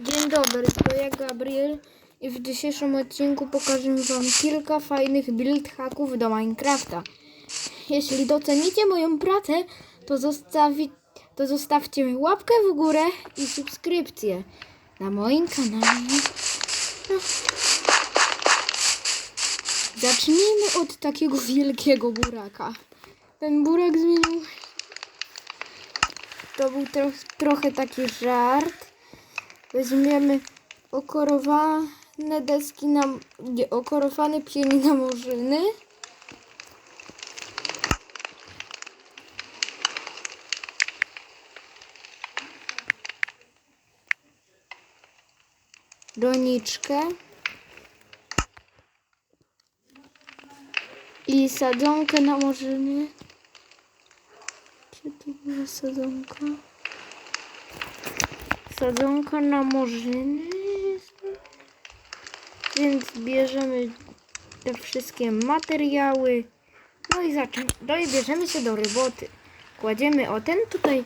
Dzień dobry, to ja Gabriel i w dzisiejszym odcinku pokażę Wam kilka fajnych build hacków do Minecrafta. Jeśli docenicie moją pracę, to, zostawi, to zostawcie łapkę w górę i subskrypcję na moim kanale. Zacznijmy od takiego wielkiego buraka. Ten burak zmienił. To był tro trochę taki żart. Weźmiemy okorowane deski na... Nie, okorowane pieni na murzyny. Doniczkę. I sadzonkę na murzyny. Tu była sadzonka? Sadzonka na murzyny. Więc bierzemy te wszystkie materiały. No i zaczynamy. No i bierzemy się do roboty. Kładziemy o ten tutaj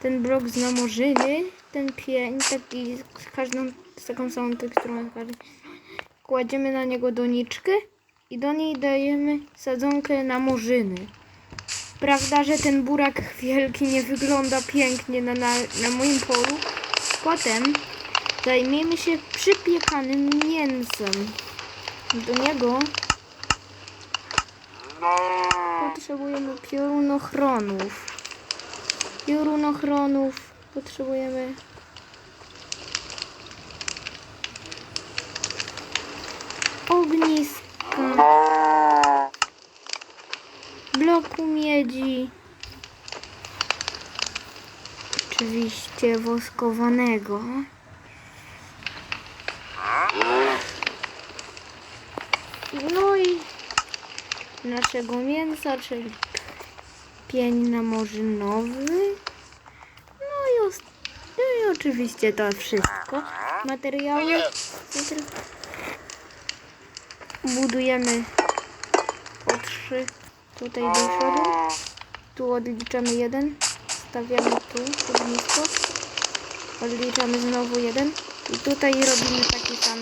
ten blok z namorzyny, ten pień, taki z każdą z taką samą teksturą. Kładziemy na niego doniczkę i do niej dajemy sadzonkę na murzyny. Prawda, że ten burak wielki nie wygląda pięknie na, na, na moim polu. Potem zajmiemy się przypiekanym mięsem. Do niego potrzebujemy piorunochronów. Piorunochronów potrzebujemy ogniska bloku miedzi. Oczywiście woskowanego. No i naszego mięsa, czyli pień namorzynowy. No i, no i oczywiście to wszystko. Materiały. Budujemy po trzy tutaj do. Tu odliczamy jeden. Stawiamy tu ognisko. Odliczamy znowu jeden. I tutaj robimy taki sam.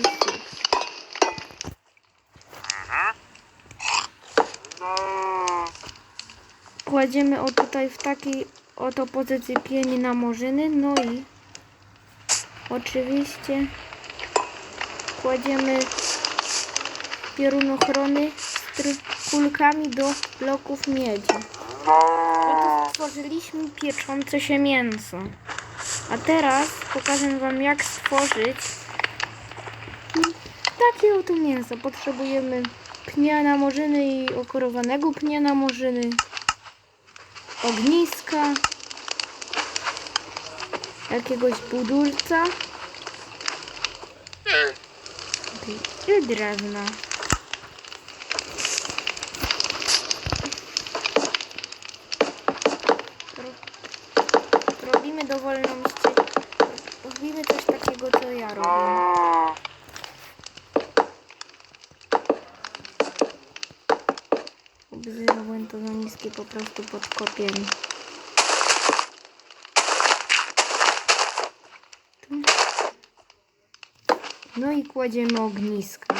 Kładziemy o tutaj w takiej oto pozycji pieni na morzyny. No i oczywiście kładziemy piorunochrony tr- kulkami do bloków miedzi. Oto stworzyliśmy pieczące się mięso. A teraz pokażę Wam jak stworzyć takie oto mięso. Potrzebujemy pnia na morzyny i okorowanego pnia na morzyny, ogniska, jakiegoś budulca i drewna. Robimy coś takiego, co ja robię. Zrobiłem to za niskie po prostu pod kopiem. No i kładziemy ognisko.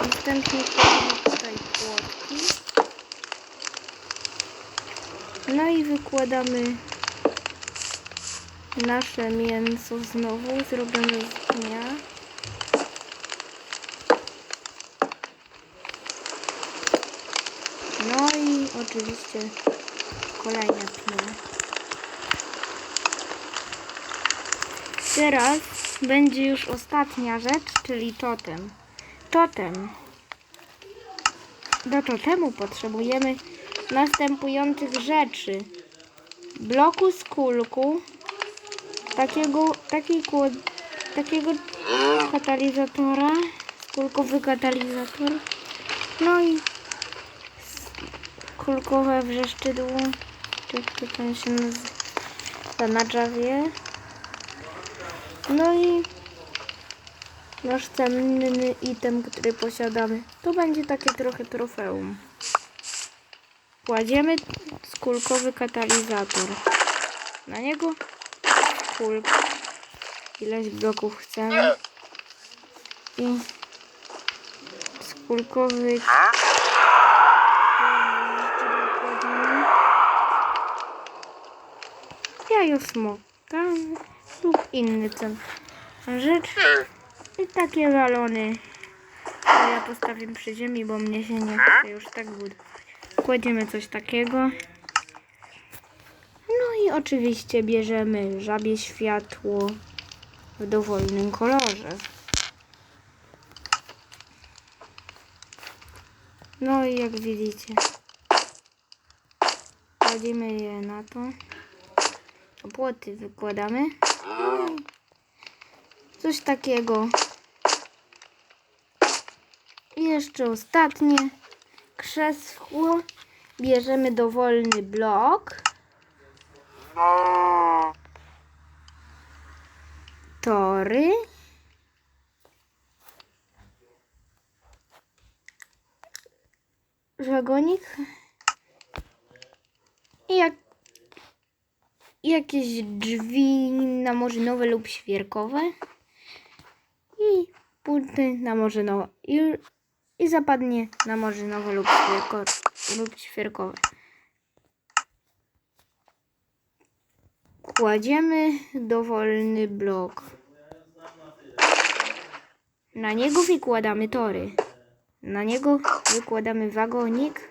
Następnie kładziemy tutaj płotki. No i wykładamy nasze mięso znowu zrobione z dnia. No i oczywiście kolejne pnie. Teraz będzie już ostatnia rzecz, czyli totem. Totem. Do totemu potrzebujemy następujących rzeczy. Bloku z kulku, takiego, takiej, takiego katalizatora, skulkowy katalizator, no i kulkowe wrzeszczydło, czy jak to się nazywa na Javie. No i nasz cenny item, który posiadamy. To będzie takie trochę trofeum. Kładziemy skulkowy katalizator. Na niego skulk. Ileś bloków chcemy. I skulkowy. Jajo smoka lub inny ten rzecz. I takie balony. Ja postawię przy ziemi, bo mnie się nie chce już tak budować. Kładziemy coś takiego. No i oczywiście bierzemy żabie światło w dowolnym kolorze. No i jak widzicie, kładziemy je na to. Płoty wykładamy. Coś takiego. I jeszcze ostatnie krzesło. Bierzemy dowolny blok. Tory. Wagonik. I jak jakieś drzwi namorzynowe lub świerkowe i płyty namorzynowe i, i zapadnie namorzynowe lub, świerko, lub świerkowe. Kładziemy dowolny blok. Na niego wykładamy tory. Na niego wykładamy wagonik.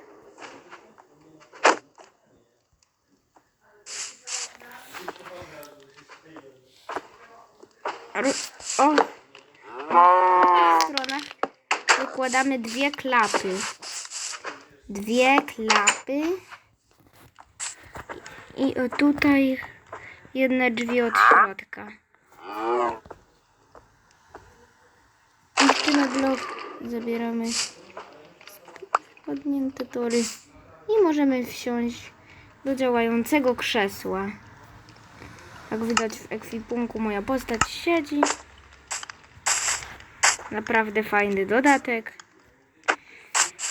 Ru- O! W stronach wykładamy dwie klapy. Dwie klapy. I o tutaj jedne drzwi od środka. Jeszcze na blok zabieramy podnięte tory i możemy wsiąść do działającego krzesła. Jak widać w ekwipunku moja postać siedzi. Naprawdę fajny dodatek.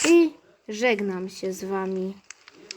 I żegnam się z wami.